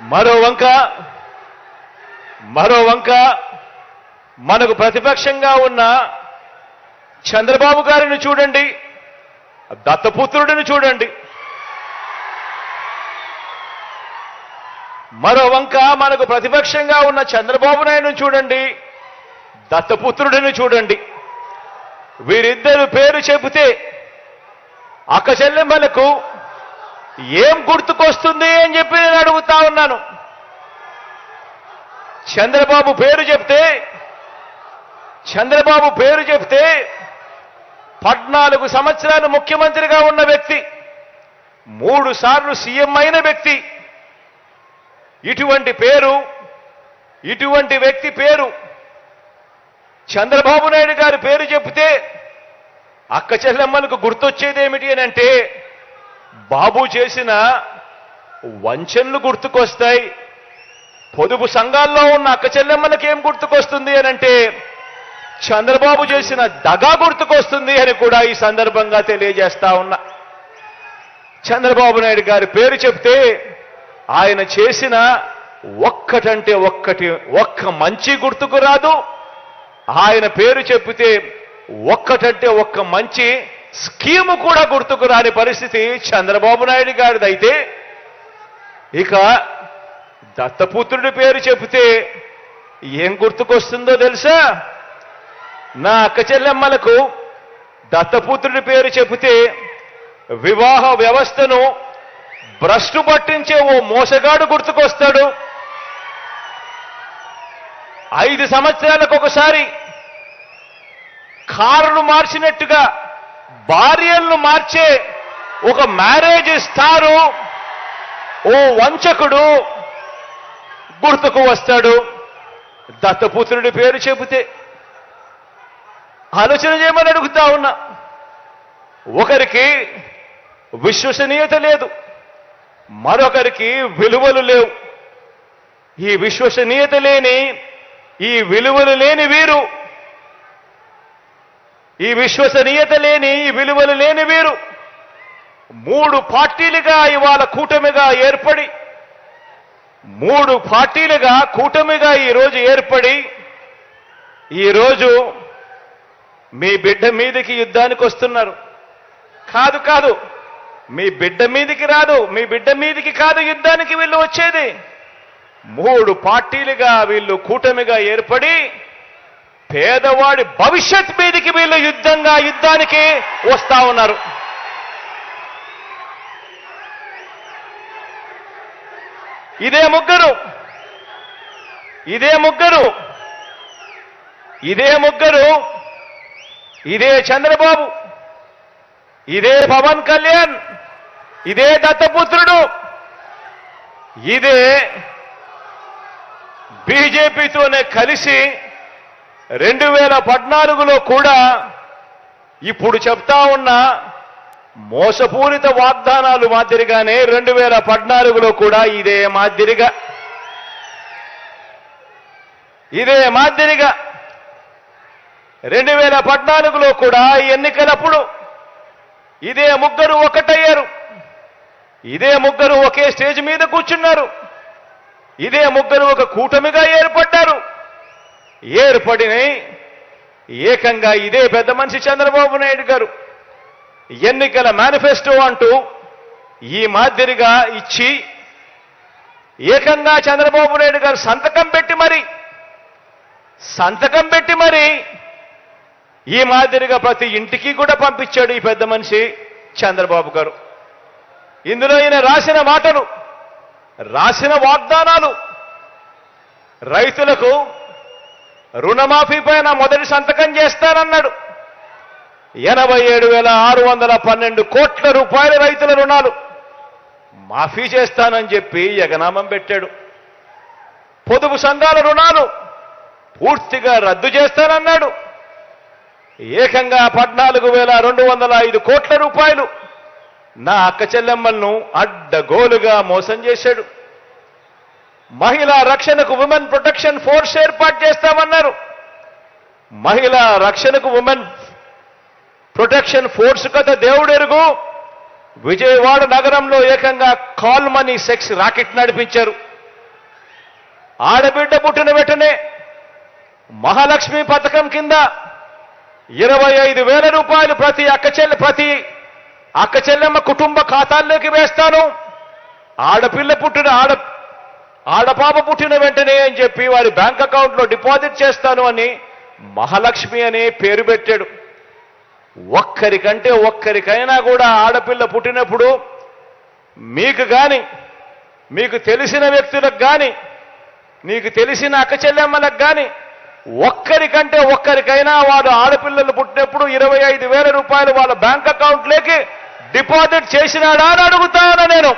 మరో వంక మరో వంక మనకు ప్రతిపక్షంగా ఉన్న చంద్రబాబు గారిని చూడండి దత్తపుత్రుడిని చూడండి. మరో వంక మనకు ప్రతిపక్షంగా ఉన్న చంద్రబాబు నాయుడు చూడండి దత్తపుత్రుడిని చూడండి. వీరిద్దరు పేరు చెబితే అక్క చెల్లెమ్మలకు ఏం గుర్తుకొస్తుంది అని చెప్పి నేను అడుగుతా ఉన్నాను. చంద్రబాబు పేరు చెప్తే చంద్రబాబు పేరు చెప్తే పద్నాలుగు సంవత్సరాలు ముఖ్యమంత్రిగా ఉన్న వ్యక్తి మూడు సార్లు సీఎం అయిన వ్యక్తి ఇటువంటి పేరు ఇటువంటి వ్యక్తి పేరు చంద్రబాబు నాయుడు గారి పేరు చెప్తే అక్క చెల్లెమ్మలకు గుర్తొచ్చేది ఏమిటి అని అంటే బాబు చేసిన వంచనలు గుర్తుకొస్తాయి. పొదుపు సంఘాల్లో ఉన్న అక్క చెల్లెమ్మలకి ఏం గుర్తుకొస్తుంది అని అంటే చంద్రబాబు చేసిన దగా గుర్తుకొస్తుంది అని కూడా ఈ సందర్భంగా తెలియజేస్తా ఉన్నా. చంద్రబాబు నాయుడు గారి పేరు చెప్తే ఆయన చేసిన ఒక్కటంటే ఒక్కటి ఒక్క మంచి గుర్తుకు రాదు. ఆయన పేరు చెప్తే ఒక్కటంటే ఒక్క మంచి స్కీము కూడా గుర్తుకు రాని పరిస్థితి చంద్రబాబు నాయుడు గారిదైతే ఇక దత్తపుత్రుడి పేరు చెబితే ఏం గుర్తుకొస్తుందో తెలుసా? నా అక్క చెల్లెమ్మలకు దత్తపుత్రుడి పేరు చెబితే వివాహ వ్యవస్థను భ్రష్టు పట్టించే ఓ మోసగాడు గుర్తుకొస్తాడు. ఐదు సంవత్సరాలకు ఒకసారి కారును మార్చినట్టుగా భార్యలను మార్చే ఒక మ్యారేజ్ స్టారు ఓ వంచకుడు గుర్తుకు వస్తాడు. దత్తపుత్రుడి పేరు చెబితే ఆలోచన చేయమని అడుగుతా ఉన్నా. ఒకరికి విశ్వసనీయత లేదు. మరొకరికి విలువలు లేవు. ఈ విశ్వసనీయత లేని ఈ విలువలు లేని వీరు ఈ విశ్వసనీయత లేని ఈ విలువలు లేని వీరు మూడు పార్టీలుగా ఇవాళ కూటమిగా ఏర్పడి మూడు పార్టీలుగా కూటమిగా ఈరోజు ఏర్పడి ఈరోజు మీ బిడ్డ మీదకి యుద్ధానికి వస్తున్నారు. కాదు కాదు మీ బిడ్డ మీదికి రాదు మీ బిడ్డ మీదికి కాదు యుద్ధానికి వీళ్ళు వచ్చేది. మూడు పార్టీలుగా వీళ్ళు కూటమిగా ఏర్పడి పేదవాడి భవిష్యత్ మీదకి వీళ్ళు యుద్ధంగా యుద్ధానికి వస్తా ఉన్నారు. ఇదే ముగ్గురు. ఇదే ముగ్గురు. ఇదే ముగ్గురు. ఇదే చంద్రబాబు. ఇదే పవన్ కళ్యాణ్. ఇదే దత్తపుత్రుడు. ఇదే బీజేపీతోనే కలిసి రెండు వేల పద్నాలుగులో కూడా ఇప్పుడు చెప్తా ఉన్న మోసపూరిత వాగ్దానాలు మాదిరిగానే రెండు వేల పద్నాలుగులో కూడా ఇదే మాదిరిగా. ఇదే మాదిరిగా. రెండు వేల పద్నాలుగులో కూడా ఎన్నికలప్పుడు ఇదే ముగ్గురు ఒకటయ్యారు. ఇదే ముగ్గురు ఒకే స్టేజ్ మీద కూర్చున్నారు. ఇదే ముగ్గురు ఒక కూటమిగా ఏర్పడ్డారు. ఏర్పడిన ఏకంగా ఇదే పెద్ద మనిషి చంద్రబాబు నాయుడు గారు ఎన్నికల మేనిఫెస్టో అంటూ ఈ మాదిరిగా ఇచ్చి ఏకంగా చంద్రబాబు నాయుడు గారు సంతకం పెట్టి మరి సంతకం పెట్టి మరి ఈ మాదిరిగా ప్రతి ఇంటికి కూడా పంపించాడు ఈ పెద్ద మనిషి చంద్రబాబు గారు. ఇందులో ఈయన రాసిన మాటలు రాసిన వాగ్దానాలు రైతులకు రుణమాఫీ పైన మొదటి సంతకం చేస్తానన్నాడు. ఎనభై ఏడు వేల ఆరు వందల పన్నెండు కోట్ల రూపాయల రైతుల రుణాలు మాఫీ చేస్తానని చెప్పి ఎగనామం పెట్టాడు. పొదుపు సంఘాల రుణాలు పూర్తిగా రద్దు చేస్తానన్నాడు. ఏకంగా పద్నాలుగు వేల రెండు వందల ఐదు కోట్ల రూపాయలు నా అక్క చెల్లెమ్మలను అడ్డగోలుగా మోసం చేశాడు. మహిళా రక్షణకు ఉమెన్ ప్రొటెక్షన్ ఫోర్స్ ఏర్పాటు చేస్తామన్నారు. మహిళా రక్షణకు ఉమెన్ ప్రొటెక్షన్ ఫోర్స్ కథ దేవుడెరుగు. విజయవాడ నగరంలో ఏకంగా కాల్ మనీ సెక్స్ రాకెట్ నడిపించారు. ఆడబిడ్డ పుట్టిన వెంటనే మహాలక్ష్మి పథకం కింద ఇరవై ఐదు వేల రూపాయలు ప్రతి అక్క చెల్లె ప్రతి అక్క చెల్లెమ్మ కుటుంబ ఖాతాల్లోకి వేస్తాను. ఆడపిల్ల పుట్టిన ఆడ ఆడపాప పుట్టిన వెంటనే అని చెప్పి వారి బ్యాంక్ అకౌంట్లో డిపాజిట్ చేస్తాను అని మహాలక్ష్మి అనే పేరు పెట్టాడు. ఒక్కరికంటే ఒక్కరికైనా కూడా ఆడపిల్ల పుట్టినప్పుడు మీకు కానీ మీకు తెలిసిన వ్యక్తులకు కానీ నీకు తెలిసిన అక్క చెల్లెమ్మలకు కానీ ఒక్కరికంటే ఒక్కరికైనా వాడు ఆడపిల్లలు పుట్టినప్పుడు ఇరవై ఐదు వేల రూపాయలు వాళ్ళ బ్యాంక్ అకౌంట్లోకి డిపాజిట్ చేసినాడా అని అడుగుతాను నేను.